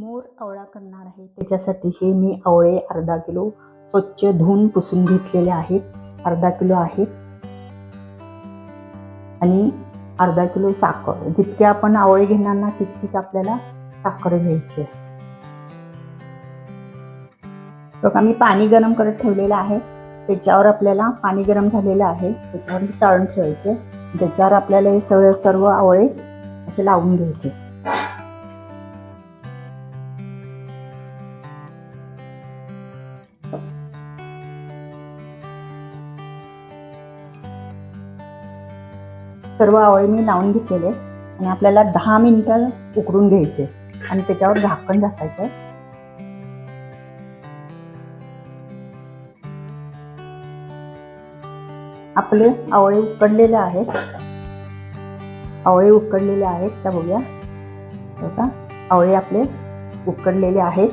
मोर आवळा करणार आहे. त्याच्यासाठी हे मी आवळे अर्धा किलो स्वच्छ धुवून पुसून घेतलेले आहेत. अर्धा किलो आहेत आणि अर्धा किलो साखर. जितके आपण आवळे घेणार ना तितकीच आपल्याला साखर घ्यायची बघा मी पाणी गरम करत ठेवलेलं आहे. त्याच्यावर आपल्याला पाणी गरम झालेलं आहे. त्याच्यावर चाळून ठेवायचे. त्याच्यावर आपल्याला हे सगळं सर्व आवळे असे लावून घ्यायचे. सर्व आवळे मी लावून घेतलेले आणि आपल्याला दहा मिनिटं उकडून घ्यायचे आणि त्याच्यावर झाकण झाकायचं आपले आवळे उकडलेले आहेत. आवळे उकडलेले आहेत त्या बघूया. आवळे आपले उकडलेले आहेत.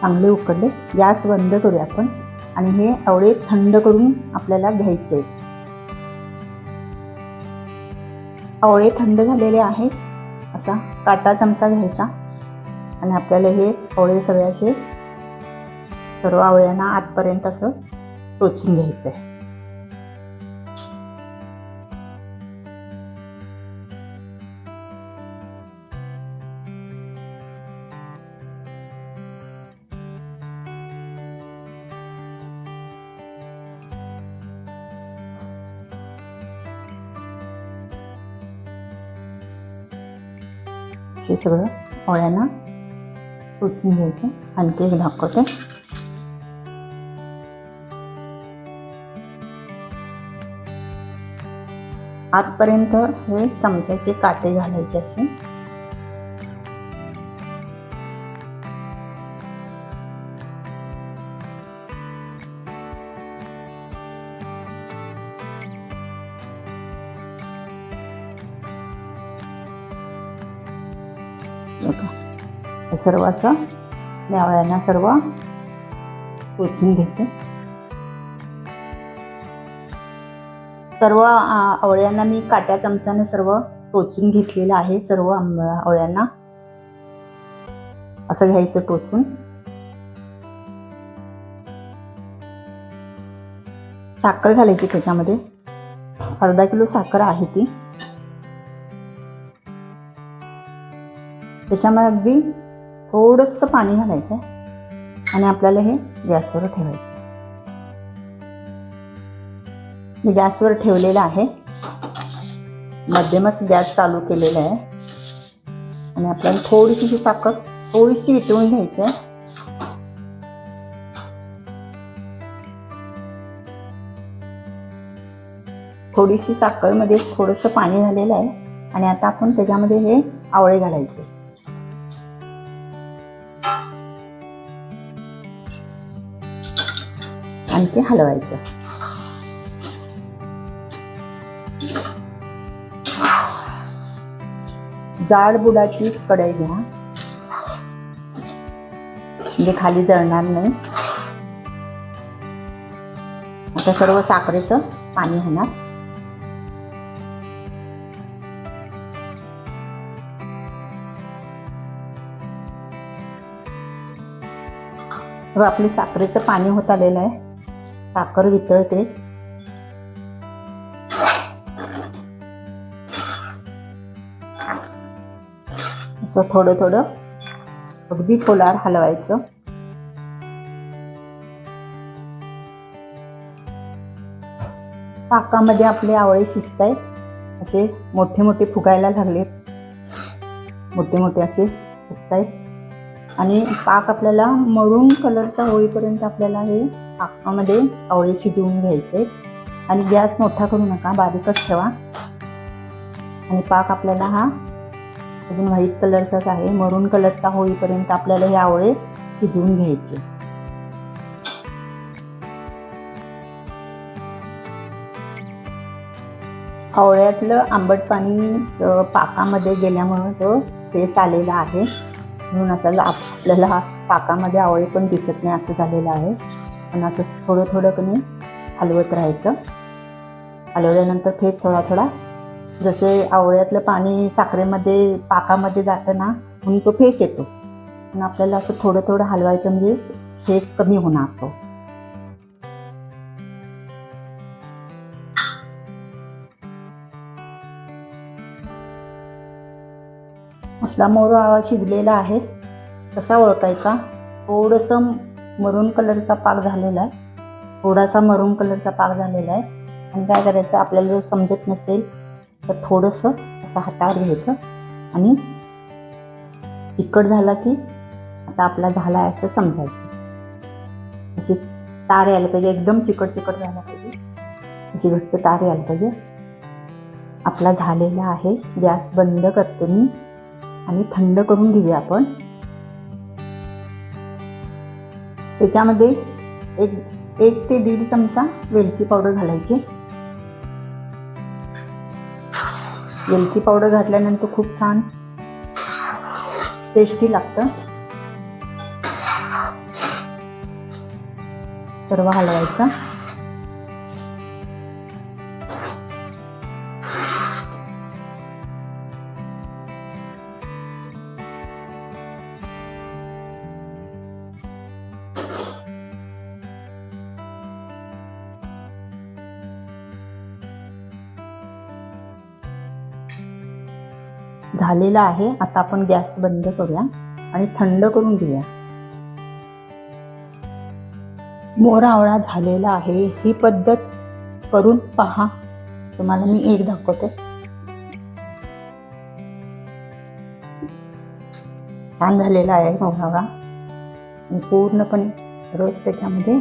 चांगले उकडले. गॅस बंद करूया आपण. आणि हे आवळे थंड करून आपल्याला घ्यायचे आवळे थंड झालेले आहेत. असा काटा चमचा घ्यायचा. आणि आपल्याला हे आवळे सगळ्याचे सर्व आवळ्यांना आतपर्यंत असं टोचून घ्यायचं आहे हे सगळं आवळ्यांना टोचून घ्यायचं. आणखी एक दाखवते आतपर्यंत हे चमच्याचे काटे घालायचे असे. बघा. सर्व असं आवळ्यांना सर्व टोचून घेते. सर्व आवळ्यांना मी काट्या चमचाने सर्व टोचून घेतलेलं आहे सर्व आंब- आवळ्यांना. असं घ्यायचं टोचून. साखर घालायची त्याच्यामध्ये. अर्धा किलो साखर आहे ती. त्याच्यामध्ये अगदी थोडंसं पाणी घालायचं आणि आपल्याला हे गॅसवर ठेवायचं मी गॅसवर ठेवलेलं आहे. मध्यमच गॅस चालू केलेला आहे. आणि आपल्याला थोडीशी ही साखर थोडीशी वितळून घ्यायची आहे. थोडीशी साखरमध्ये थोडंसं पाणी झालेलं आहे. आणि आता आपण त्याच्यामध्ये हे आवळे घालायचे. आणखी हलवायचं. जाड बुडाचीच कढई घ्या. म्हणजे खाली जळणार नाही. आता सर्व साखरेचं पाणी होणार आपली साखरेचं पाणी होत आलेलं आहे. साखर वितळते. असं थोडं थोडं अगदी फोलार हलवायचं. पाकामध्ये आपले आवळे शिजत आहेत असे मोठे मोठे फुगायला लागलेत. मोठे मोठे असे फुगत आहेत आणि पाक आपल्याला मरून कलरचा होईपर्यंत आपल्याला हे पाकामध्ये आवळे शिजवून घ्यायचे. आणि गॅस मोठा करू नका बारीकच ठेवा. आणि पाक आपल्याला हा अजून व्हाईट कलरचाच आहे. मरून कलरचा होईपर्यंत आपल्याला हे आवळे शिजवून घ्यायचे. आवळ्यातलं आंबट पाणी पाकामध्ये गेल्यामुळं तो फेस आलेला आहे. म्हणून असं आपल्याला पाकामध्ये आवळे पण दिसत नाही असं झालेलं आहे. पण असं थोडं थोडं कमी हलवत राहायचं. हलवल्यानंतर फेस थोडा थोडा जसे आवळ्यातलं पाणी साखरेमध्ये पाकामध्ये जातं ना म्हणून तो फेस येतो. पण आपल्याला असं थोडं थोडं हलवायचं म्हणजे फेस कमी होणार तो. आपला मोर शिजलेला आहे कसा ओळखायचा. थोडंसं मरून कलरचा पाक झालेला आहे. थोडासा मरून कलरचा पाक झालेला आहे. आणि काय करायचं आपल्याला जर समजत नसेल तर थोडंसं असं हातावर घ्यायचं. आणि चिकट झाला की आता आपला झाला आहे असं समजायचं. अशी तार यायला पाहिजे एकदम चिकट चिकट झाला पाहिजे. अशी घट्ट तार यायला पाहिजे. आपला झालेला आहे गॅस बंद करते मी. आणि थंड करून घेऊया आपण. त्याच्यामध्ये एक एक ते दीड चमचा वेलची पावडर घालायची. वेलची पावडर घातल्यानंतर खूप छान टेस्टी लागतं. सर्व हलवायचं. झालेला आहे. आता आपण गॅस बंद करूया आणि थंड करून घेऊया. मोरावळा झालेला आहे. ही पद्धत करून पहा. तुम्हाला मी एक दाखवते. छान झालेला आहे मोरावळा पूर्णपणे रोज त्याच्यामध्ये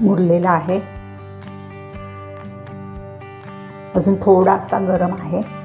मुरलेला आहे. अजून थोडासा गरम आहे.